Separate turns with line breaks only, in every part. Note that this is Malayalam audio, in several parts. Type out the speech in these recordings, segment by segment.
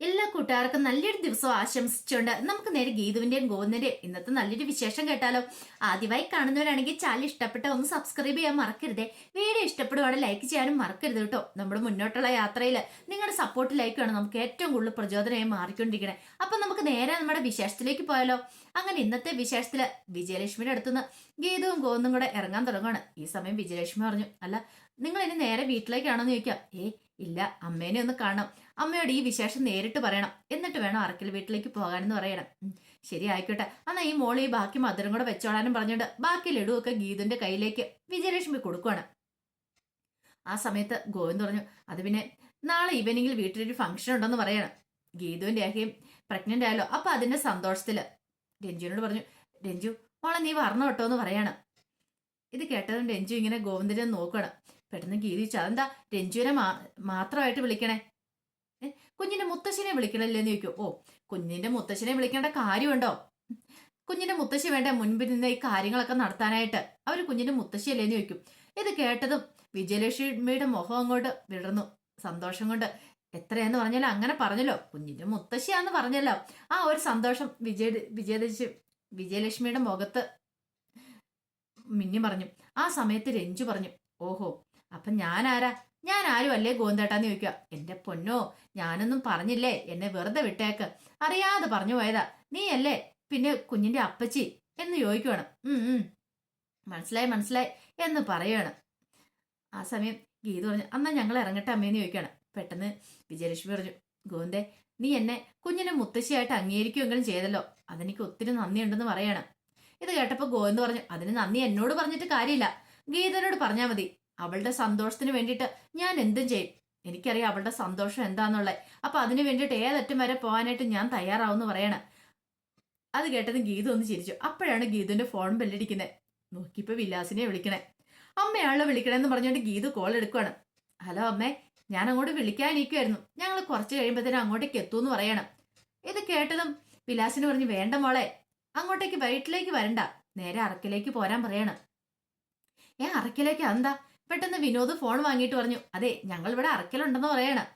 എല്ലാ കൂട്ടുകാർക്കും നല്ലൊരു ദിവസം ആശംസിച്ചുകൊണ്ട് നമുക്ക് നേരെ ഗീതുവിന്റെയും ഗോവിന്ദന്റെയും ഇന്നത്തെ നല്ലൊരു വിശേഷം കേട്ടാലോ. ആദ്യമായി കാണുന്നവരാണെങ്കിൽ ചാനൽ ഇഷ്ടപ്പെട്ട ഒന്ന് സബ്സ്ക്രൈബ് ചെയ്യാൻ മറക്കരുതേ. വീഡിയോ ഇഷ്ടപ്പെടുവാണെങ്കിൽ ലൈക്ക് ചെയ്യാനും മറക്കരുത് കേട്ടോ. നമ്മുടെ മുന്നോട്ടുള്ള യാത്രയിൽ നിങ്ങളുടെ സപ്പോർട്ട് ലൈക്കാണ് നമുക്ക് ഏറ്റവും കൂടുതൽ പ്രചോദനമായി മാറിക്കൊണ്ടിരിക്കണേ. അപ്പൊ നമുക്ക് നേരെ നമ്മുടെ വിശേഷത്തിലേക്ക് പോയാലോ. അങ്ങനെ ഇന്നത്തെ വിശേഷത്തിൽ വിജയലക്ഷ്മിയുടെ അടുത്തുനിന്ന് ഗീതവും ഗോവിന്ദും കൂടെ ഇറങ്ങാൻ തുടങ്ങുകയാണ് ഈ സമയം വിജയലക്ഷ്മി പറഞ്ഞു അല്ല നിങ്ങൾ ഇനി നേരെ വീട്ടിലേക്കാണോ എന്ന് ചോദിക്കാം. ഏ ഇല്ല അമ്മേനെ ഒന്ന് കാണണം. അമ്മയോട് ഈ വിശേഷം നേരിട്ട് പറയണം. എന്നിട്ട് വേണം അറക്കൽ വീട്ടിലേക്ക് പോകാനെന്ന് പറയണം. ശരി ആയിക്കോട്ടെ. എന്നാ ഈ മോൾ ഈ ബാക്കി മധുരം കൂടെ വെച്ചോളാനും പറഞ്ഞിട്ട് ബാക്കി ലഡുവൊക്കെ ഗീതുന്റെ കയ്യിലേക്ക് വിജയലക്ഷ്മി കൊടുക്കുവാണ്. ആ സമയത്ത് ഗോവിന്ദ് പറഞ്ഞു അത് പിന്നെ നാളെ ഈവനിങ്ങിൽ വീട്ടിലൊരു ഫംഗ്ഷൻ ഉണ്ടെന്ന് പറയണം. ഗീതുവിന്റെ ആകെയും പ്രഗ്നന്റ് ആയാലോ അപ്പൊ അതിന്റെ സന്തോഷത്തിൽ. രഞ്ജുവിനോട് പറഞ്ഞു രഞ്ജു മോളെ നീ വരണം കേട്ടോ എന്ന് പറയാണ്. ഇത് കേട്ടതും രഞ്ജു ഇങ്ങനെ ഗോവിന്ദനെ നോക്കണം പെട്ടെന്ന് ഗീതി അതെന്താ? രഞ്ജുവിനെ മാ മാത്രമായിട്ട് വിളിക്കണേ. കുഞ്ഞിന്റെ മുത്തശ്ശിനെ വിളിക്കണല്ലേ എന്ന് ചോദിക്കും. ഓ കുഞ്ഞിന്റെ മുത്തശ്ശിനെ വിളിക്കേണ്ട കാര്യമുണ്ടോ? കുഞ്ഞിന്റെ മുത്തശ്ശി വേണ്ട മുൻപിൽ നിന്ന് ഈ കാര്യങ്ങളൊക്കെ നടത്താനായിട്ട്? അവർ കുഞ്ഞിന്റെ മുത്തശ്ശിയല്ലേ എന്ന് ചോദിക്കും. ഇത് കേട്ടതും വിജയലക്ഷ്മിയുടെ മുഖം അങ്ങോട്ട് വിടർന്നു. സന്തോഷം കൊണ്ട് എത്രയെന്ന് പറഞ്ഞാലും അങ്ങനെ പറഞ്ഞല്ലോ. കുഞ്ഞിന്റെ മുത്തശ്ശിയാന്ന് പറഞ്ഞല്ലോ. ആ ഒരു സന്തോഷം വിജയ വിജയലക്ഷ്മി വിജയലക്ഷ്മിയുടെ മുഖത്ത് മിന്നി പറഞ്ഞു ആ സമയത്ത് രഞ്ജു പറഞ്ഞു ഓഹോ അപ്പൊ ഞാൻ ആരാ ഞാൻ ആരും അല്ലേ ഗോന്തേട്ടാന്ന് ചോദിക്കുക. എന്റെ പൊന്നോ ഞാനൊന്നും പറഞ്ഞില്ലേ? എന്നെ വെറുതെ വിട്ടേക്ക്. അറിയാതെ പറഞ്ഞു പോയതാ. നീ അല്ലേ പിന്നെ കുഞ്ഞിന്റെ അപ്പച്ചി എന്ന് ചോദിക്കുവാണ്. ഉം ഉം. മനസ്സിലായി മനസ്സിലായി എന്ന് പറയുകയാണ് ആ സമയം ഗീത പറഞ്ഞു അന്നാ ഞങ്ങൾ ഇറങ്ങട്ടെ അമ്മയെന്ന് ചോദിക്കുകയാണ്. പെട്ടെന്ന് വിജയലക്ഷ്മി പറഞ്ഞു ഗോവിന്ദേ നീ എന്നെ കുഞ്ഞിനെ മുത്തശ്ശിയായിട്ട് അംഗീകരിക്കുമെങ്കിലും ചെയ്തല്ലോ. അതെനിക്ക് ഒത്തിരി നന്ദിയുണ്ടെന്ന് പറയാണ്. ഇത് കേട്ടപ്പോ ഗോവിന്ദ് പറഞ്ഞു അതിന് നന്ദി എന്നോട് പറഞ്ഞിട്ട് കാര്യമില്ല. ഗീതനോട് പറഞ്ഞാൽ മതി. അവളുടെ സന്തോഷത്തിന് വേണ്ടിയിട്ട് ഞാൻ എന്തും ചെയ്യും. എനിക്കറിയാം അവളുടെ സന്തോഷം എന്താന്നുള്ളത്. അപ്പൊ അതിനു വേണ്ടിയിട്ട് ഏതറ്റം വരെ പോകാനായിട്ട് ഞാൻ തയ്യാറാവുമെന്ന് പറയണം. അത് കേട്ടത് ഗീത ഒന്ന് ചിരിച്ചു. അപ്പോഴാണ് ഗീതുവിന്റെ ഫോൺ ബെല്ലടിക്കുന്നത് നോക്കിയപ്പോ വിലാസിനെ വിളിക്കണേ. അമ്മയാളെ വിളിക്കണമെന്ന് പറഞ്ഞുകൊണ്ട് ഗീതു കോൾ എടുക്കുവാണ്. ഹലോ അമ്മേ ഞാൻ അങ്ങോട്ട് വിളിക്കാനിരിക്കുമായിരുന്നു ഞങ്ങൾ കുറച്ച് കഴിയുമ്പോഴത്തേനും അങ്ങോട്ടേക്ക് എത്തൂന്ന് പറയണം. ഇത് കേട്ടതും വിലാസിന് പറഞ്ഞു വേണ്ട മോളെ അങ്ങോട്ടേക്ക് വീട്ടിലേക്ക് വരണ്ട. നേരെ അറക്കിലേക്ക് പോരാൻ പറയണം. ഏ അറക്കിലേക്ക് എന്താ പെട്ടെന്ന് വിനോദ് ഫോൺ വാങ്ങിയിട്ട് പറഞ്ഞു അതെ ഞങ്ങൾ ഇവിടെ അറക്കലുണ്ടെന്ന് പറയണം.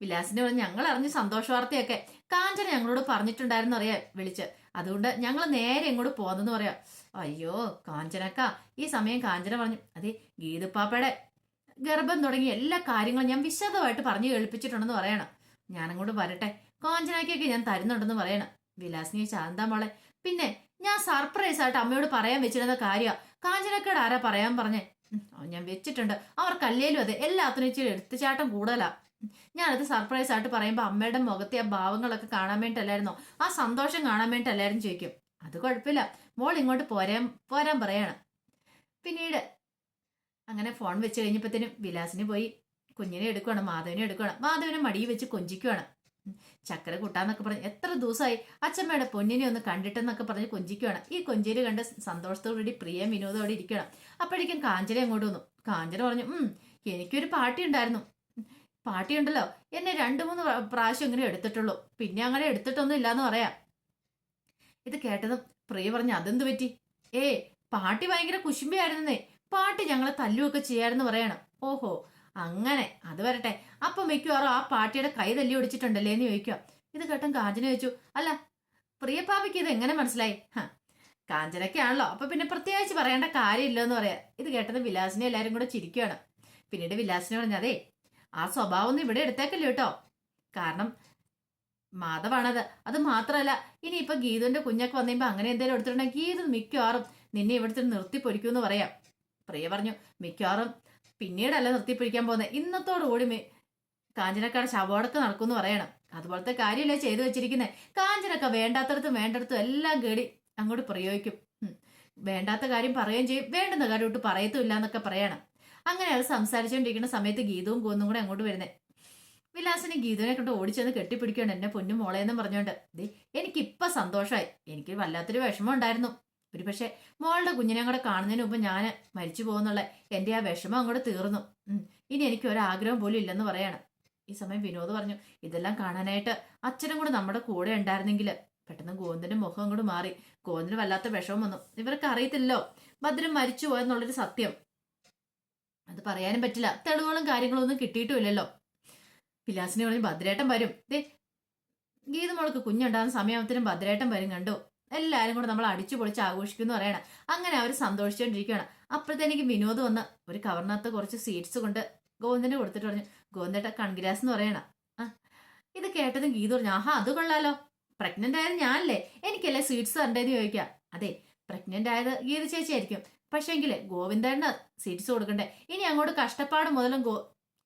വിലാസിന് പറഞ്ഞു ഞങ്ങൾ അറിഞ്ഞ് സന്തോഷ വാർത്തയൊക്കെ കാഞ്ചന ഞങ്ങളോട് പറഞ്ഞിട്ടുണ്ടായിരുന്നു അറിയാം വിളിച്ച്. അതുകൊണ്ട് ഞങ്ങൾ നേരെ ഇങ്ങോട്ട് പോകുന്നെന്ന് പറയാം. അയ്യോ കാഞ്ചനക്ക ഈ സമയം കാഞ്ചന പറഞ്ഞു അതെ ഗീതുപ്പാപ്പയുടെ ഗർഭം തുടങ്ങിയ എല്ലാ കാര്യങ്ങളും ഞാൻ വിശദമായിട്ട് പറഞ്ഞു കേൾപ്പിച്ചിട്ടുണ്ടെന്ന് പറയണം. ഞാനങ്ങോട്ട് വരട്ടെ കാഞ്ചനയ്ക്കൊക്കെ ഞാൻ തരുന്നുണ്ടെന്ന് പറയണം. വിലാസിനി ശാന്ത മോളെ? പിന്നെ ഞാൻ സർപ്രൈസ് ആയിട്ട് അമ്മയോട് പറയാൻ വെച്ചിരുന്ന കാര്യ കാഞ്ചനക്കയുടെ ആരാ പറയാൻ പറഞ്ഞേ? ഞാൻ വെച്ചിട്ടുണ്ട്. അവർ കല്ലേലും അതെ എല്ലാത്തിനും ഇച്ചിരി എടുത്തുചാട്ടം കൂടുതലാ. ഞാനത് സർപ്രൈസ് ആയിട്ട് പറയുമ്പോൾ അമ്മയുടെ മുഖത്തെ ആ ഭാവങ്ങളൊക്കെ കാണാൻ വേണ്ടിട്ടല്ലായിരുന്നോ? ആ സന്തോഷം കാണാൻ വേണ്ടിട്ടല്ലായിരുന്നു ചോദിക്കും. അത് കുഴപ്പമില്ല. മോൾ ഇങ്ങോട്ട് പോരാൻ പോരാൻ പറയാണ്. പിന്നീട് അങ്ങനെ ഫോൺ വെച്ച് കഴിഞ്ഞപ്പോഴത്തേനും വിലാസിന് പോയി. കുഞ്ഞിനെ എടുക്കുകയാണ് മാധവിനെ എടുക്കുകയാണ് മാധവിനെ മടിയിൽ വെച്ച് കൊഞ്ചിക്കുവാണ്. ഉം, ചക്കര കൂട്ടാന്നൊക്കെ പറഞ്ഞ് എത്ര ദിവസമായി അച്ഛമ്മയുടെ പൊന്നിനെ ഒന്ന് കണ്ടിട്ടെന്നൊക്കെ പറഞ്ഞ് കൊഞ്ചിക്കുവാണ്. ഈ കൊഞ്ചേരി കണ്ട് സന്തോഷത്തോടുകൂടി പ്രിയ വിനോദോടെ ഇരിക്കണം അപ്പോഴേക്കും കാഞ്ചന അങ്ങോട്ട് വന്നു. കാഞ്ചന പറഞ്ഞു ഉം എനിക്കൊരു പാട്ടി ഉണ്ടായിരുന്നു പാട്ടി ഉണ്ടല്ലോ എന്നെ രണ്ടു മൂന്ന് പ്ര- പ്രാവശ്യം ഇങ്ങനെ എടുത്തിട്ടുള്ളൂ. പിന്നെ അങ്ങനെ എടുത്തിട്ടൊന്നും ഇല്ലാന്ന് പറയാം. ഇത് കേട്ടതും പ്രിയ പറഞ്ഞു അതെന്ത് പറ്റി? ഏ പാട്ടി ഭയങ്കര കുശുമ്പിയായിരുന്നേ. പാട്ടി ഞങ്ങളെ തല്ലുമൊക്കെ ചെയ്യായിരുന്നു പറയണം. ഓഹോ അങ്ങനെ അത് വരട്ടെ. അപ്പൊ മിക്കവാറും ആ പാട്ടിയുടെ കൈ തല്ലി ഒടിച്ചിട്ടുണ്ടല്ലേ എന്ന് ചോദിക്കുക ഇത് കേട്ടും കാഞ്ചന ചോദിച്ചു അല്ല പ്രിയപ്പാപ്പയ്ക്ക് ഇത് എങ്ങനെ മനസ്സിലായി? കാഞ്ചനയ്ക്കാണല്ലോ. അപ്പൊ പിന്നെ പ്രത്യേകിച്ച് പറയേണ്ട കാര്യമില്ലെന്ന് പറയാ. ഇത് കേട്ടത് വിലാസിനെ എല്ലാരും കൂടെ ചിരിക്കുകയാണ് പിന്നീട് വിലാസിനെ പറഞ്ഞു അതെ ആ സ്വഭാവം ഒന്നും ഇവിടെ എടുത്തേക്കല്ലോ കേട്ടോ. കാരണം മാധവാണത്. അത് മാത്രമല്ല ഇനി ഇപ്പൊ ഗീതുവിന്റെ കുഞ്ഞൊക്കെ വന്നുമ്പോ അങ്ങനെ എന്തെങ്കിലും എടുത്തിട്ടുണ്ടെങ്കിൽ ഗീതു മിക്കവാറും നിന്നെ ഇവിടുത്തെ നിർത്തി പൊരിക്കൂന്ന് പറയാം. പ്രിയ പറഞ്ഞു മിക്കവാറും പിന്നീടല്ല നിർത്തി പൊരിക്കാൻ പോകുന്നത്. ഇന്നത്തോടുകൂടി കാഞ്ചനക്കാട് ശവോടക്ക് നടക്കുമെന്ന് പറയണം. അതുപോലത്തെ കാര്യമല്ലേ ചെയ്തു വെച്ചിരിക്കുന്നത് കാഞ്ചനക്ക വേണ്ടാത്തടത്തും വേണ്ടടത്തും എല്ലാം കേടി അങ്ങോട്ട് പ്രയോഗിക്കും. വേണ്ടാത്ത കാര്യം പറയുകയും ചെയ്യും. വേണ്ടുന്ന കാര്യം ഒട്ട് പറയത്തുമില്ല എന്നൊക്കെ പറയണം. അങ്ങനെ അത് സംസാരിച്ചുകൊണ്ടിരിക്കുന്ന സമയത്ത് ഗീതവും കൂന്നും കൂടെ അങ്ങോട്ട് വരുന്നത് വിലാസിനെ ഗീതുവിനെ കൊണ്ട് ഓടിച്ചെന്ന് കെട്ടിപ്പിടിക്കുകയാണ് എന്നെ പൊന്നു മോളേന്നും പറഞ്ഞുകൊണ്ട് ദേ എനിക്കിപ്പൊ സന്തോഷമായി എനിക്ക് വല്ലാത്തൊരു വിഷമം ഉണ്ടായിരുന്നു. ഒരു പക്ഷെ മോളുടെ കുഞ്ഞിനെ കൂടെ കാണുന്നതിന് മുമ്പ് ഞാൻ മരിച്ചു പോകുന്നുള്ള എന്റെ ആ വിഷമം അങ്ങോട്ട് തീർന്നു. ഇനി എനിക്ക് ഒരാഗ്രഹം പോലും ഇല്ലെന്ന് പറയാണ്. ഈ സമയം വിനോദ് പറഞ്ഞു ഇതെല്ലാം കാണാനായിട്ട് അച്ഛനും കൂടെ നമ്മുടെ കൂടെ ഉണ്ടായിരുന്നെങ്കിൽ. പെട്ടെന്ന് ഗോവിന്ദന്റെ മുഖം അങ്ങോട്ട് മാറി. ഗോവിന്ദന് വല്ലാത്ത വിഷമം വന്നു. ഇവർക്ക് അറിയത്തില്ലല്ലോ ഭദ്രൻ മരിച്ചു പോയെന്നുള്ളൊരു സത്യം. അത് പറയാനും പറ്റില്ല. തെളിവുകളും കാര്യങ്ങളും ഒന്നും കിട്ടിയിട്ടുമില്ലല്ലോ. വിലാസിനെ പറഞ്ഞ് ഭദ്രേട്ടൻ വരും. ദേ ഗീത മോൾക്ക് കുഞ്ഞുണ്ടാകുന്ന സമയത്തിനും ഭദ്രേട്ടൻ വരും കണ്ടു? എല്ലാരും കൂടെ നമ്മൾ അടിച്ചു പൊളിച്ച് ആഘോഷിക്കുന്നു പറയണം. അങ്ങനെ അവർ സന്തോഷിച്ചുകൊണ്ടിരിക്കുകയാണ് അപ്പോഴത്തേക്ക് വിനോദ് വന്ന് ഒരു കവറിനകത്ത് കുറച്ച് സീറ്റ്സ് കൊണ്ട് ഗോവിന്ദന് കൊടുത്തിട്ട് പറഞ്ഞു ഗോവിന്ദേട്ട കൺഗ്രാസ് എന്ന് പറയണം. ആ ഇത് കേട്ടതും ഗീത പറഞ്ഞു ആഹാ അത് കൊള്ളാലോ. പ്രഗ്നന്റ് ആയത് ഞാനല്ലേ. എനിക്കല്ലേ സ്വീറ്റ്സ് തരണ്ടേന്ന് ചോദിക്കാം അതെ പ്രഗ്നന്റ് ആയത് ഗീത ചേച്ചി ആയിരിക്കും. പക്ഷേങ്കിൽ ഗോവിന്ദേണ്ണ സീറ്റ്സ് കൊടുക്കണ്ടേ? ഇനി അങ്ങോട്ട് കഷ്ടപ്പാട് മുതലും ഗോ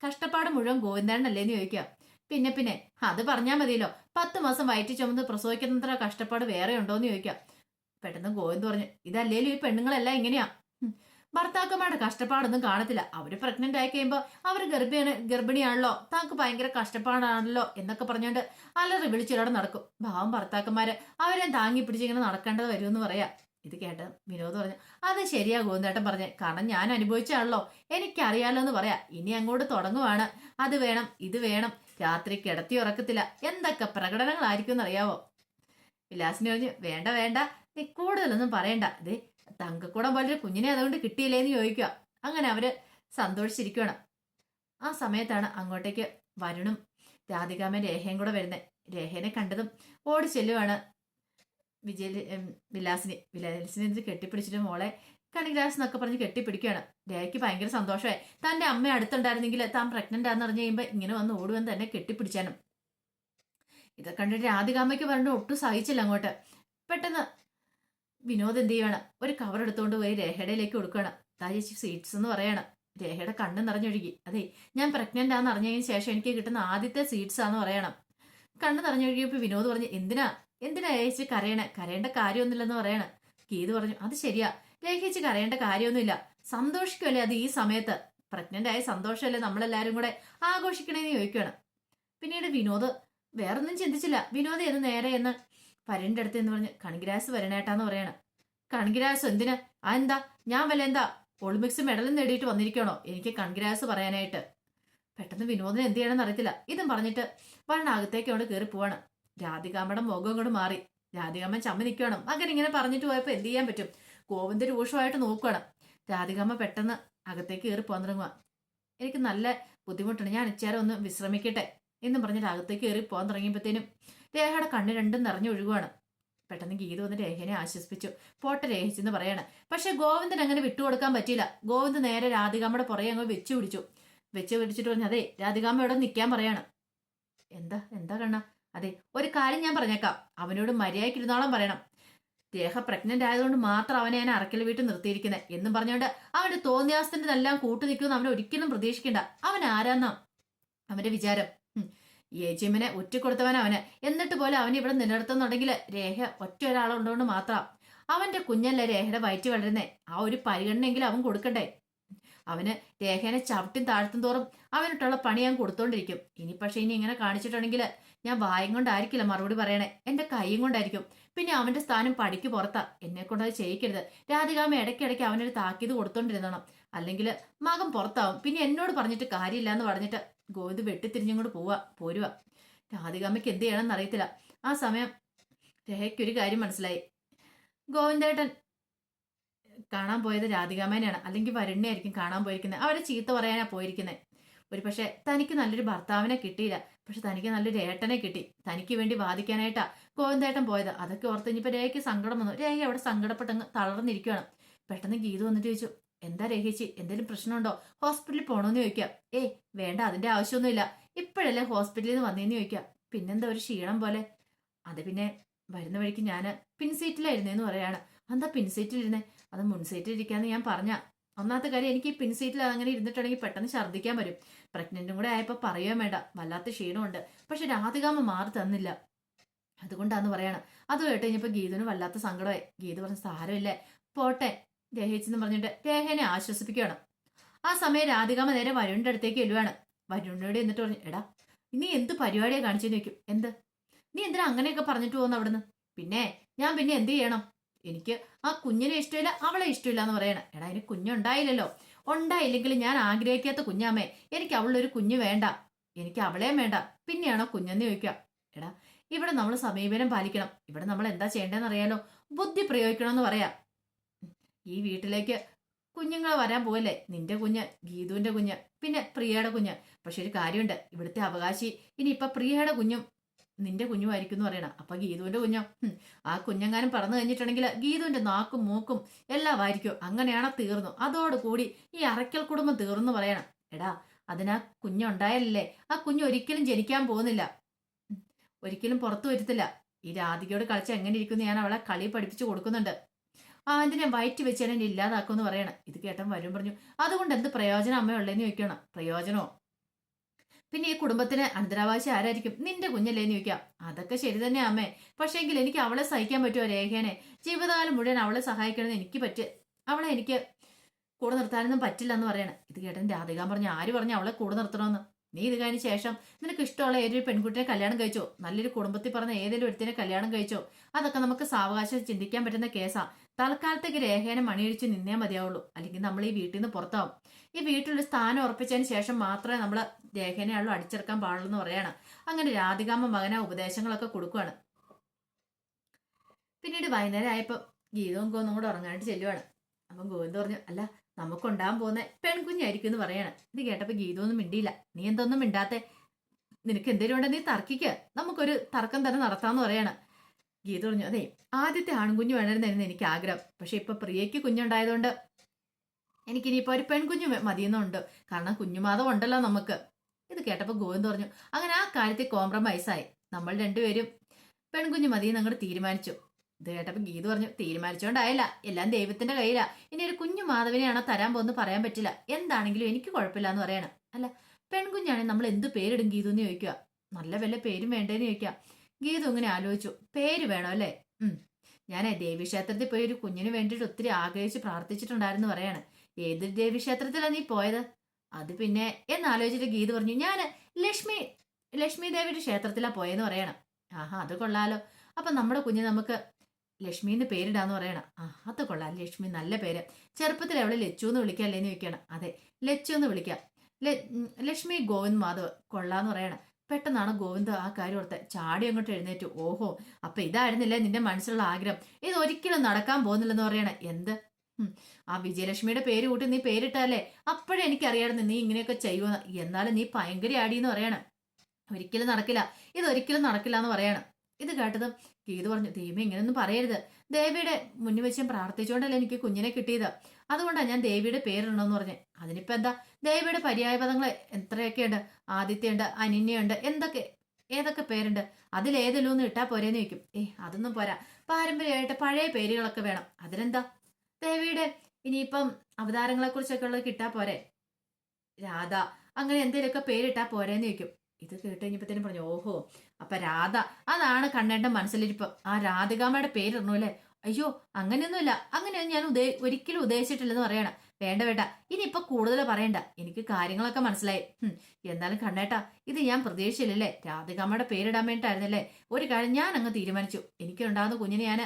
കഷ്ടപ്പാട് മുഴുവൻ ഗോവിന്ദേണ്ണല്ലേന്ന് ചോദിക്കാം പിന്നെ പിന്നെ അത് പറഞ്ഞാൽ മതിയല്ലോ. പത്ത് മാസം വയറ്റി ചുമന്ന് പ്രസവിക്കുന്നത്ര കഷ്ടപ്പാട് വേറെ ഉണ്ടോന്ന് ചോദിക്കാം. പെട്ടെന്ന് ഗോവിന്ദ് പറഞ്ഞു ഇതല്ലേലും ഈ പെണ്ണുങ്ങളെല്ലാം ഇങ്ങനെയാ. ഭർത്താക്കന്മാരുടെ കഷ്ടപ്പാടൊന്നും കാണത്തില്ല. അവർ പ്രഗ്നന്റ് ആയി കഴിയുമ്പോ അവർ ഗർഭിണി ഗർഭിണിയാണല്ലോ. താക്ക് ഭയങ്കര കഷ്ടപ്പാടാണല്ലോ എന്നൊക്കെ പറഞ്ഞുകൊണ്ട് അല്ലറി വിളിച്ചിലവിടെ നടക്കും. ഭാവം ഭർത്താക്കന്മാര്. അവരെ താങ്ങി പിടിച്ചിങ്ങനെ നടക്കേണ്ടത് വരുമെന്ന് പറയാ. ഇത് കേട്ട് വിനോദ് പറഞ്ഞു അത് ശരിയാ ഗോവിന്ദേട്ടൻ പറഞ്ഞു. കാരണം ഞാൻ അനുഭവിച്ചാണല്ലോ എനിക്കറിയാലോ എന്ന് പറയാ. ഇനി അങ്ങോട്ട് തുടങ്ങുവാണ്. അത് വേണം ഇത് വേണം. രാത്രി കിടത്തി ഉറക്കത്തില്ല. എന്തൊക്കെ പ്രകടനങ്ങളായിരിക്കും എന്നറിയാവോ വിലാസിനെ പറഞ്ഞു വേണ്ട വേണ്ട നീ കൂടുതലൊന്നും പറയണ്ട. ഇത് തങ്കക്കൂടം പോലൊരു കുഞ്ഞിനെ അതുകൊണ്ട് കിട്ടിയില്ലേന്ന് ചോദിക്കുക അങ്ങനെ അവർ സന്തോഷിച്ചിരിക്കുകയാണ് ആ സമയത്താണ് അങ്ങോട്ടേക്ക് വരുണും രാധികാമൻ രേഖയും കൂടെ വരുന്നത് രേഖനെ കണ്ടതും ഓടി ചെല്ലുവാണ് വിജയ വിലാസിനി. വിലാസിനെ കെട്ടിപ്പിടിച്ചിട്ട് മോളെ കണിഗ്രാസ് എന്നൊക്കെ പറഞ്ഞ് കെട്ടിപ്പിടിക്കുകയാണ്. രേഖയ്ക്ക് ഭയങ്കര സന്തോഷമായി. തന്റെ അമ്മ അടുത്തുണ്ടായിരുന്നെങ്കിൽ താൻ പ്രഗ്നന്റ് ആണെന്ന് അറിഞ്ഞു കഴിയുമ്പോൾ ഇങ്ങനെ വന്ന് ഓടുവെന്ന് തന്നെ കെട്ടിപ്പിടിച്ചാനും. ഇതൊക്കെ കണ്ടിട്ട് രാധികാമ്മയ്ക്ക് പറഞ്ഞു ഒട്ടും സഹിച്ചില്ല അങ്ങോട്ട്. പെട്ടെന്ന് വിനോദ് എന്ത് ചെയ്യാണ് ഒരു കവർ എടുത്തുകൊണ്ട് പോയി രേഖയുടെയിലേക്ക് കൊടുക്കുകയാണ്. താ ചേച്ചി സീറ്റ്സ് എന്ന് പറയാണ്. രേഖയുടെ കണ്ണ് നിറഞ്ഞൊഴുകി. അതെ ഞാൻ പ്രഗ്നന്റ് ആണെന്ന് അറിഞ്ഞതിന് ശേഷം എനിക്ക് കിട്ടുന്ന ആദ്യത്തെ സീറ്റ്സ് ആണെന്ന് പറയണം. കണ്ണ് നിറഞ്ഞൊഴുകിയപ്പോൾ വിനോദ് പറഞ്ഞു എന്തിനാ? എന്തിനാ ചേച്ചി കരയണേ? കരയേണ്ട കാര്യമൊന്നുമില്ലെന്ന് പറയണം. ഗീത് പറഞ്ഞു അത് ശരിയാ. രേഖിച്ച് കരയേണ്ട കാര്യമൊന്നുമില്ല. സന്തോഷിക്കുമല്ലേ അത് ഈ സമയത്ത്? പ്രഗ്നന്റ് ആയ സന്തോഷമല്ലേ നമ്മളെല്ലാരും കൂടെ ആഘോഷിക്കണേന്ന് ചോദിക്കുകയാണ് പിന്നീട് വിനോദ് വേറൊന്നും ചിന്തിച്ചില്ല. വിനോദ് എന്ന് നേരെ എന്ന് പരന്റെ അടുത്ത് എന്ന് പറഞ്ഞ് കൺഗ്രാസ് വരണേട്ടാന്ന് പറയാണ്. കൺഗ്രാസ് എന്തിന്? ആ എന്താ? ഞാൻ വല്ല എന്താ? ഒളിമ്പിക്സ് മെഡലും നേടിയിട്ട് വന്നിരിക്കണോ? എനിക്ക് കൺഗ്രാസ് പറയാനായിട്ട്. പെട്ടെന്ന് വിനോദിന് എന്ത് ചെയ്യണമെന്ന് അറിയത്തില്ല. ഇതും പറഞ്ഞിട്ട് വണ്ണാകത്തേക്ക് അവിടെ കയറി പോവാണ്. രാധികാമ്മയുടെ മുഖം കൊണ്ട് മാറി. രാധികാമ്മ ചമ്മ നിൽക്കണം അങ്ങനെ ഇങ്ങനെ പറഞ്ഞിട്ട് പോയപ്പോൾ എന്ത് ചെയ്യാൻ പറ്റും? ഗോവിന്ദ് രൂക്ഷമായിട്ട് നോക്കുകയാണ് രാധികമ്മ പെട്ടെന്ന് അകത്തേക്ക് കയറി പോകാൻ എനിക്ക് നല്ല ബുദ്ധിമുട്ടുണ്ട്. ഞാൻ ഇച്ചേരം ഒന്ന് വിശ്രമിക്കട്ടെ എന്നും പറഞ്ഞിട്ട് അകത്തേക്ക് കയറി പോകാൻ തുടങ്ങിയപ്പോഴത്തേനും രേഖയുടെ കണ്ണ് രണ്ടും നിറഞ്ഞു ഒഴുകുവാണ്. പെട്ടെന്ന് ഗീത വന്ന് രേഖനെ ആശ്വസിപ്പിച്ചു. പോട്ടെ രേഖിച്ചെന്ന് പറയാണ്. പക്ഷെ ഗോവിന്ദൻ അങ്ങനെ വിട്ടുകൊടുക്കാൻ പറ്റിയില്ല. ഗോവിന്ദ് നേരെ രാധികാമ്മയുടെ പുറകെ അങ്ങ് വെച്ചു പിടിച്ചു. വെച്ച് പിടിച്ചിട്ട് പറഞ്ഞു അതെ രാധികാമ്മ ഇവിടെ നിൽക്കാൻ പറയാണ്. എന്താ? എന്താ കണ്ണ? അതെ ഒരു കാര്യം ഞാൻ പറഞ്ഞേക്കാം. അവനോട് മര്യാദയ്ക്ക് ഇരുന്നോളം പറയണം. രേഖ പ്രഗ്നന്റ് ആയതുകൊണ്ട് മാത്രം അവനെ ഞാൻ അറക്കൽ വീട്ടിൽ നിർത്തിയിരിക്കുന്നത് എന്നും പറഞ്ഞുകൊണ്ട് അവന്റെ തോന്നിയാസത്തിന്റെ എല്ലാം കൂട്ടു നിൽക്കുമെന്ന് അവനെ ഒരിക്കലും പ്രതീക്ഷിക്കണ്ട. അവൻ ആരാന്നാ? അവന്റെ വിചാരം. ഏജിയമ്മിനെ ഒറ്റക്കൊടുത്തവൻ അവന്. എന്നിട്ട് പോലെ അവൻ ഇവിടെ നിലനിർത്തുന്നുണ്ടെങ്കിൽ രേഖ ഒറ്റ ഒരാളുണ്ടോണ്ട് മാത്രം. അവന്റെ കുഞ്ഞല്ല രേഖയുടെ വയറ്റ് വളരുന്നേ? ആ ഒരു പരിഗണനയെങ്കിലും അവൻ കൊടുക്കണ്ടേ? അവന് രേഖേനെ ചവിട്ടും താഴ്ത്തും തോറും അവനിട്ടുള്ള പണി ഞാൻ കൊടുത്തോണ്ടിരിക്കും. ഇനി പക്ഷെ ഇനി ഇങ്ങനെ കാണിച്ചിട്ടുണ്ടെങ്കിൽ ഞാൻ വായും കൊണ്ടായിരിക്കില്ല മറുപടി പറയണേ. എന്റെ കൈയും കൊണ്ടായിരിക്കും. പിന്നെ അവന്റെ സ്ഥാനം പടിക്ക് പുറത്താ. എന്നെ കൊണ്ട് അത് ചെയ്യിക്കരുത്. രാധികാമ ഇടയ്ക്കിടയ്ക്ക് അവനൊരു താക്കീത് കൊടുത്തോണ്ടിരുന്നണം. അല്ലെങ്കിൽ മകം പുറത്താവും. പിന്നെ എന്നോട് പറഞ്ഞിട്ട് കാര്യമില്ല എന്ന് പറഞ്ഞിട്ട് ഗോവിന്ദ് വെട്ടിത്തിരിഞ്ഞും കൂടെ പോവാ. പോരുക രാധികാമയ്ക്ക് എന്ത് ചെയ്യണമെന്ന് അറിയത്തില്ല. ആ സമയം രേഖയ്ക്കൊരു കാര്യം മനസ്സിലായി. ഗോവിന്ദേട്ടൻ കാണാൻ പോയത് രാധികാമേനെയാണ് അല്ലെങ്കിൽ വരുണ്ണയായിരിക്കും കാണാൻ പോയിരിക്കുന്നത്. അവരെ ചീത്ത പറയാനാണ് പോയിരിക്കുന്നത് ഒരു പക്ഷെ തനിക്ക് നല്ലൊരു ഭർത്താവിനെ കിട്ടിയില്ല. പക്ഷെ തനിക്ക് നല്ലൊരു ഏട്ടനെ കിട്ടി. തനിക്ക് വേണ്ടി വാദിക്കാനായിട്ടാ ഗോവിന്ദേട്ടൻ പോയത്. അതൊക്കെ ഓർത്ത് ഇനിയിപ്പോ രേഖയ്ക്ക് സങ്കടം വന്നു. രേഖ അവിടെ സങ്കടപ്പെട്ടങ്ങ് തളർന്നിരിക്കുകയാണ് പെട്ടെന്ന് ഗീത വന്നിട്ട് ചോദിച്ചു എന്താ രേഖിച്ച്? എന്തെങ്കിലും പ്രശ്നമുണ്ടോ? ഹോസ്പിറ്റലിൽ പോണോന്ന് ചോദിക്കാം. ഏയ് വേണ്ട. അതിന്റെ ആവശ്യമൊന്നുമില്ല. ഇപ്പോഴല്ലേ ഹോസ്പിറ്റലിൽ നിന്ന് വന്നേന്ന് ചോദിക്കാം. പിന്നെന്താ ഒരു ക്ഷീണം പോലെ? അത് പിന്നെ വരുന്ന വഴിക്ക് ഞാൻ പിൻസീറ്റിലായിരുന്നേന്ന് പറയാണ്. എന്താ പിൻസീറ്റിലിരുന്നേ അത് മുൻസീറ്റിൽ ഇരിക്കാന്ന് ഞാൻ പറഞ്ഞ. ഒന്നാമത്തെ കാര്യം എനിക്ക് ഈ പിൻസീറ്റിൽ അങ്ങനെ ഇരുന്നിട്ടുണ്ടെങ്കിൽ പെട്ടെന്ന് ഛർദ്ദിക്കാൻ വരും. പ്രഗ്നന്റും കൂടെ ആയപ്പോൾ പറയുകയും വേണ്ട. വല്ലാത്ത ക്ഷീണമുണ്ട്. പക്ഷെ രാധികാമ്മ മാറി തന്നില്ല. അതുകൊണ്ടാന്ന് പറയണം. അത് കേട്ട് കഴിഞ്ഞപ്പോൾ ഗീതന് വല്ലാത്ത സങ്കടമായി. ഗീത പറഞ്ഞ സാരമില്ലേ. പോട്ടെ രഹേച്ചെന്ന് പറഞ്ഞിട്ട് രേഖനെ ആശ്വസിപ്പിക്കുകയാണ്. ആ സമയം രാധികാമ്മ നേരെ വരുണിന്റെ അടുത്തേക്ക് എല്ലുവാണ് വരുണിനോട് എന്നിട്ട് പറഞ്ഞു എടാ നീ എന്ത് പരിപാടിയാണ് കാണിച്ചു നോക്കും എന്ത്? നീ എന്തിനാ അങ്ങനെയൊക്കെ പറഞ്ഞിട്ട് പോകുന്നു അവിടുന്ന്? പിന്നെ ഞാൻ പിന്നെ എന്ത് ചെയ്യണം? എനിക്ക് ആ കുഞ്ഞിനെ ഇഷ്ടമില്ല അവളെ ഇഷ്ടമില്ല എന്ന് പറയണം. എടാ എനിക്ക് കുഞ്ഞുണ്ടായില്ലല്ലോ. ഉണ്ടായില്ലെങ്കിൽ ഞാൻ ആഗ്രഹിക്കാത്ത കുഞ്ഞാമ്മേ എനിക്ക് അവളൊരു കുഞ്ഞ് വേണ്ട. എനിക്ക് അവളെയും വേണ്ട. പിന്നെയാണോ കുഞ്ഞെന്ന് ചോദിക്കുക. എടാ ഇവിടെ നമ്മൾ സമീപനം പാലിക്കണം. ഇവിടെ നമ്മൾ എന്താ ചെയ്യേണ്ടതെന്ന് അറിയാലോ. ബുദ്ധി പ്രയോഗിക്കണമെന്ന് പറയാം. ഈ വീട്ടിലേക്ക് കുഞ്ഞുങ്ങൾ വരാൻ പോവല്ലേ? നിന്റെ കുഞ്ഞ് ഗീതുവിന്റെ കുഞ്ഞ് പിന്നെ പ്രിയയുടെ കുഞ്ഞ്. പക്ഷെ ഒരു കാര്യമുണ്ട്. ഇവിടുത്തെ അവകാശി ഇനി ഇപ്പൊ പ്രിയയുടെ കുഞ്ഞും നിന്റെ കുഞ്ഞുമായിരിക്കും എന്ന് പറയണം. അപ്പൊ ഗീതുവിന്റെ കുഞ്ഞോ? ആ കുഞ്ഞങ്ങാനും പറന്നു കഴിഞ്ഞിട്ടുണ്ടെങ്കിൽ ഗീതുവിന്റെ നാക്കും മൂക്കും എല്ലാം ആയിരിക്കും അങ്ങനെയാണ് തീർന്നു. അതോടുകൂടി ഈ അറയ്ക്കൽ കുടുംബം തീർന്നു പറയണം. എടാ അതിനാ കുഞ്ഞുണ്ടായല്ലേ? ആ കുഞ്ഞ് ഒരിക്കലും ജനിക്കാൻ പോകുന്നില്ല. ഒരിക്കലും പുറത്തു വരുത്തില്ല. ഈ രാധികയോട് കളിച്ച് എങ്ങനെ ഇരിക്കുന്നു ഞാൻ അവളെ കളി പഠിപ്പിച്ചു കൊടുക്കുന്നുണ്ട്. എന്തിനാ വയറ്റ് വെച്ച് എന്നെ ഇല്ലാതാക്കുമെന്ന് പറയണം. ഇത് കേട്ടൻ വരും പറഞ്ഞു. അതുകൊണ്ട് എന്ത് പ്രയോജനം അമ്മയുള്ളതെന്ന് ചോദിക്കണം. പ്രയോജനമോ? പിന്നെ ഈ കുടുംബത്തിന് അനന്തരാവകാശം ആരായിരിക്കും? നിന്റെ കുഞ്ഞല്ലേന്ന് ചോദിക്കാം. അതൊക്കെ ശരി തന്നെ അമ്മേ. പക്ഷേങ്കിൽ എനിക്ക് അവളെ സഹിക്കാൻ പറ്റുമോ രേഖേനെ? ജീവിതകാലം മുഴുവൻ അവളെ സഹായിക്കണമെന്ന് എനിക്ക് പറ്റ അവളെ എനിക്ക് കൂടെ നിർത്താനൊന്നും പറ്റില്ല എന്ന് പറയണേ. ഇത് കേട്ടൻ രാധികാൻ പറഞ്ഞു ആര് പറഞ്ഞു അവളെ കൂടെ നിർത്തണമെന്ന്? നീ ഇത് കഴിഞ്ഞ ശേഷം നിനക്ക് ഇഷ്ടമുള്ള ഏതൊരു പെൺകുട്ടിയെ കല്യാണം കഴിച്ചോ? നല്ലൊരു കുടുംബത്തിൽ പറഞ്ഞ ഏതെങ്കിലും ഒരുത്തിനെ കല്യാണം കഴിച്ചോ? അതൊക്കെ നമുക്ക് സാവകാശം ചിന്തിക്കാൻ പറ്റുന്ന കേസാ. തൽക്കാലത്തേക്ക് രേഖേനെ മണിയടിച്ച് നിന്നേ മതിയാവുള്ളൂ. അല്ലെങ്കിൽ നമ്മൾ ഈ വീട്ടിൽ നിന്ന് പുറത്താവും. ഈ വീട്ടിലൊരു സ്ഥാനം ഉറപ്പിച്ചതിന് ശേഷം മാത്രമേ നമ്മൾ രേഖേനെയുള്ളൂ അടിച്ചെടുക്കാൻ പാടുള്ളൂ എന്ന് പറയണം. അങ്ങനെ രാധികാമ്മ മകനെ ഉപദേശങ്ങളൊക്കെ കൊടുക്കുകയാണ് പിന്നീട് വൈകുന്നേരം ആയപ്പോൾ ഗീതവും ഗോന്നും കൂടെ ഉറങ്ങാനായിട്ട് ചെല്ലുവാണ്. അപ്പം ഗോവിന്ദ് പറഞ്ഞു അല്ല നമുക്കുണ്ടാകാൻ പോകുന്ന പെൺകുഞ്ഞായിരിക്കും എന്ന് പറയാണ്. ഇത് കേട്ടപ്പോൾ ഗീതമൊന്നും മിണ്ടിയില്ല. നീ എന്തൊന്നും മിണ്ടാത്തെ? നിനക്ക് എന്തെങ്കിലും ഉണ്ടെങ്കിൽ നീ തർക്കിക്ക്. നമുക്കൊരു തർക്കം തന്നെ നടത്താമെന്ന് പറയാണ്. ഗീത പറഞ്ഞു അതെ ആദ്യത്തെ ആൺകുഞ്ഞു വേണമെന്നായിരുന്നു എനിക്ക് ആഗ്രഹം. പക്ഷെ ഇപ്പൊ പ്രിയയ്ക്ക് കുഞ്ഞുണ്ടായതുകൊണ്ട് എനിക്കിനിയിപ്പോ ഒരു പെൺകുഞ്ഞു മതിയെന്നുണ്ട്. കാരണം കുഞ്ഞുമാതം ഉണ്ടല്ലോ നമുക്ക്. ഇത് കേട്ടപ്പോൾ ഗോവിന്ദ് പറഞ്ഞു അങ്ങനെ ആ കാര്യത്തിൽ കോംപ്രമൈസ് ആയി നമ്മൾ രണ്ടുപേരും പെൺകുഞ്ഞു മതിയെന്ന് അങ്ങോട്ട് തീരുമാനിച്ചു. ഇത് കേട്ടപ്പോൾ ഗീത പറഞ്ഞു തീരുമാനിച്ചോണ്ടായില്ല. എല്ലാം ദൈവത്തിന്റെ കയ്യിലാ. ഇനി ഒരു കുഞ്ഞു മാധവനെയാണോ തരാൻ പോകുന്നു പറയാൻ പറ്റില്ല. എന്താണെങ്കിലും എനിക്ക് കുഴപ്പമില്ല എന്ന് പറയണം. അല്ല പെൺകുഞ്ഞാണെങ്കിൽ നമ്മൾ എന്ത് പേരിടും ഗീതു എന്ന് ചോദിക്കുക? നല്ല വല്ല പേരും വേണ്ടേന്ന് ചോദിക്കുക. ഗീതു ഇങ്ങനെ ആലോചിച്ചു. പേര് വേണോ അല്ലേ? ഉം. ഞാനേ ദേവീക്ഷേത്രത്തിൽ പോയി ഒരു കുഞ്ഞിന് വേണ്ടിയിട്ട് ഒത്തിരി ആഗ്രഹിച്ച് പ്രാർത്ഥിച്ചിട്ടുണ്ടായിരുന്നു പറയാണ്. ഏത് ദേവീക്ഷേത്രത്തിലാണ് നീ പോയത്? അത് പിന്നെ എന്നാലോചിച്ചിട്ട് ഗീത പറഞ്ഞു ഞാൻ ലക്ഷ്മി ലക്ഷ്മി ദേവിയുടെ ക്ഷേത്രത്തിലാണ് പോയെന്ന് പറയണം. ആഹാ അത് കൊള്ളാലോ. അപ്പൊ നമ്മുടെ കുഞ്ഞ് നമുക്ക് ലക്ഷ്മി എന്ന് പേരിടാന്ന് പറയണം. ആ അത് കൊള്ളാം. ലക്ഷ്മി നല്ല പേര്. ചെറുപ്പത്തിൽ അവളെ ലച്ചു എന്ന് വിളിക്കല്ലേന്ന് ചോദിക്കണം അതെ ലച്ചു എന്ന് വിളിക്കാം. ലക്ഷ്മി ഗോവിന്ദ് മാധവ് കൊള്ളാന്ന് പറയണം. പെട്ടെന്നാണ് ഗോവിന്ദ് ആ കാര്യം ഓർത്ത്. ചാടി അങ്ങോട്ട് എഴുന്നേറ്റു. ഓഹോ അപ്പൊ ഇതായിരുന്നില്ലേ നിന്റെ മനസ്സിലുള്ള ആഗ്രഹം? ഇത് ഒരിക്കലും നടക്കാൻ പോകുന്നില്ലെന്ന് പറയണ. എന്ത്? ആ വിജയലക്ഷ്മിയുടെ പേര് കൂട്ടി നീ പേരിട്ടല്ലേ അപ്പോഴേ എനിക്കറിയായിരുന്നു നീ ഇങ്ങനെയൊക്കെ ചെയ്യുമെന്ന്. എന്നാലും നീ ഭയങ്കര ആടിയെന്ന് പറയണം. ഒരിക്കലും നടക്കില്ല. ഇത് ഒരിക്കലും നടക്കില്ല എന്ന് പറയണം. ഇത് കേട്ടതും ഗീത് പറഞ്ഞു ദൈവം ഇങ്ങനെയൊന്നും പറയരുത്. ദേവിയുടെ മുന്നിൽ വെച്ചും പ്രാർത്ഥിച്ചുകൊണ്ടല്ലേ എനിക്ക് കുഞ്ഞിനെ കിട്ടിയത്? അതുകൊണ്ടാണ് ഞാൻ ദേവിയുടെ പേരിടണമെന്ന് പറഞ്ഞത് അതിനിപ്പോ എന്താ? ദേവിയുടെ പര്യായ പദങ്ങൾ എത്രയൊക്കെയുണ്ട്? ആദിത്യയുണ്ട് അനിന്യുണ്ട് എന്തൊക്കെ ഏതൊക്കെ പേരുണ്ട്? അതിലേതെങ്കിലും ഒന്ന് ഇട്ടാ പോരേന്ന് വെക്കും ഏ അതൊന്നും പോരാ. പാരമ്പര്യമായിട്ട് പഴയ പേരുകളൊക്കെ വേണം. അതിനെന്താ? ദേവിയുടെ ഇനിയിപ്പം അവതാരങ്ങളെ കുറിച്ചൊക്കെ ഉള്ളത് കിട്ടാ പോരെ? രാധ അങ്ങനെ എന്തെങ്കിലുമൊക്കെ പേരിട്ടാ പോരേന്ന് വെക്കും ഇത് കേട്ട് കഴിഞ്ഞപ്പോഴത്തേനും പറഞ്ഞു ഓഹോ അപ്പൊ രാധ അതാണ് കണ്ണേണ്ട മനസ്സിലിരിപ്പം. ആ രാധികാമ്മയുടെ പേരിടണു അല്ലേ? അയ്യോ അങ്ങനെയൊന്നുമില്ല. അങ്ങനെയൊന്നും ഞാൻ ഉദ്ദേ ഒരിക്കലും ഉദ്ദേശിച്ചിട്ടില്ലെന്ന് പറയണം. വേണ്ട വേണ്ട. ഇനിയിപ്പൊ കൂടുതൽ പറയണ്ട. എനിക്ക് കാര്യങ്ങളൊക്കെ മനസ്സിലായി. എന്നാലും കണ്ണേട്ടാ ഇത് ഞാൻ പ്രതീക്ഷയില്ലല്ലേ രാധികാമ്മയുടെ പേരിടാൻ വേണ്ടിയിട്ടായിരുന്നല്ലേ? ഒരു കാര്യം ഞാൻ അങ്ങ് തീരുമാനിച്ചു. എനിക്കുണ്ടാകുന്ന കുഞ്ഞിനെ ഞാൻ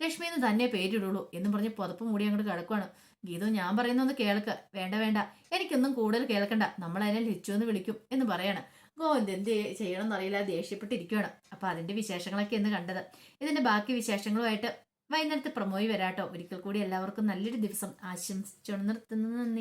ലക്ഷ്മി എന്ന് തന്നെ പേരിടുള്ളൂ എന്ന് പറഞ്ഞ് പുതപ്പ് മൂടി അങ്ങോട്ട് കിടക്കുവാണ്. ഗീതു ഞാൻ പറയുന്നൊന്ന് കേൾക്ക്. വേണ്ട വേണ്ട. എനിക്കൊന്നും കൂടുതൽ കേൾക്കണ്ട. നമ്മൾ അതിനെ ലിച്ചു എന്ന് വിളിക്കും എന്ന് പറയാണ്. ഗോവിന്ദ് എന്ത് ചെയ്യണം എന്നറിയില്ല ദേഷ്യപ്പെട്ടിരിക്കുകയാണ് അപ്പൊ അതിന്റെ വിശേഷങ്ങളൊക്കെ എന്ന് കണ്ടത്. ഇതിന്റെ ബാക്കി വിശേഷങ്ങളുമായിട്ട് വൈകുന്നേരത്തെ പ്രമോയി വരാട്ടോ. ഒരിക്കൽ കൂടി എല്ലാവർക്കും നല്ലൊരു ദിവസം ആശംസിച്ചു നിർത്തുന്നു. നന്ദി.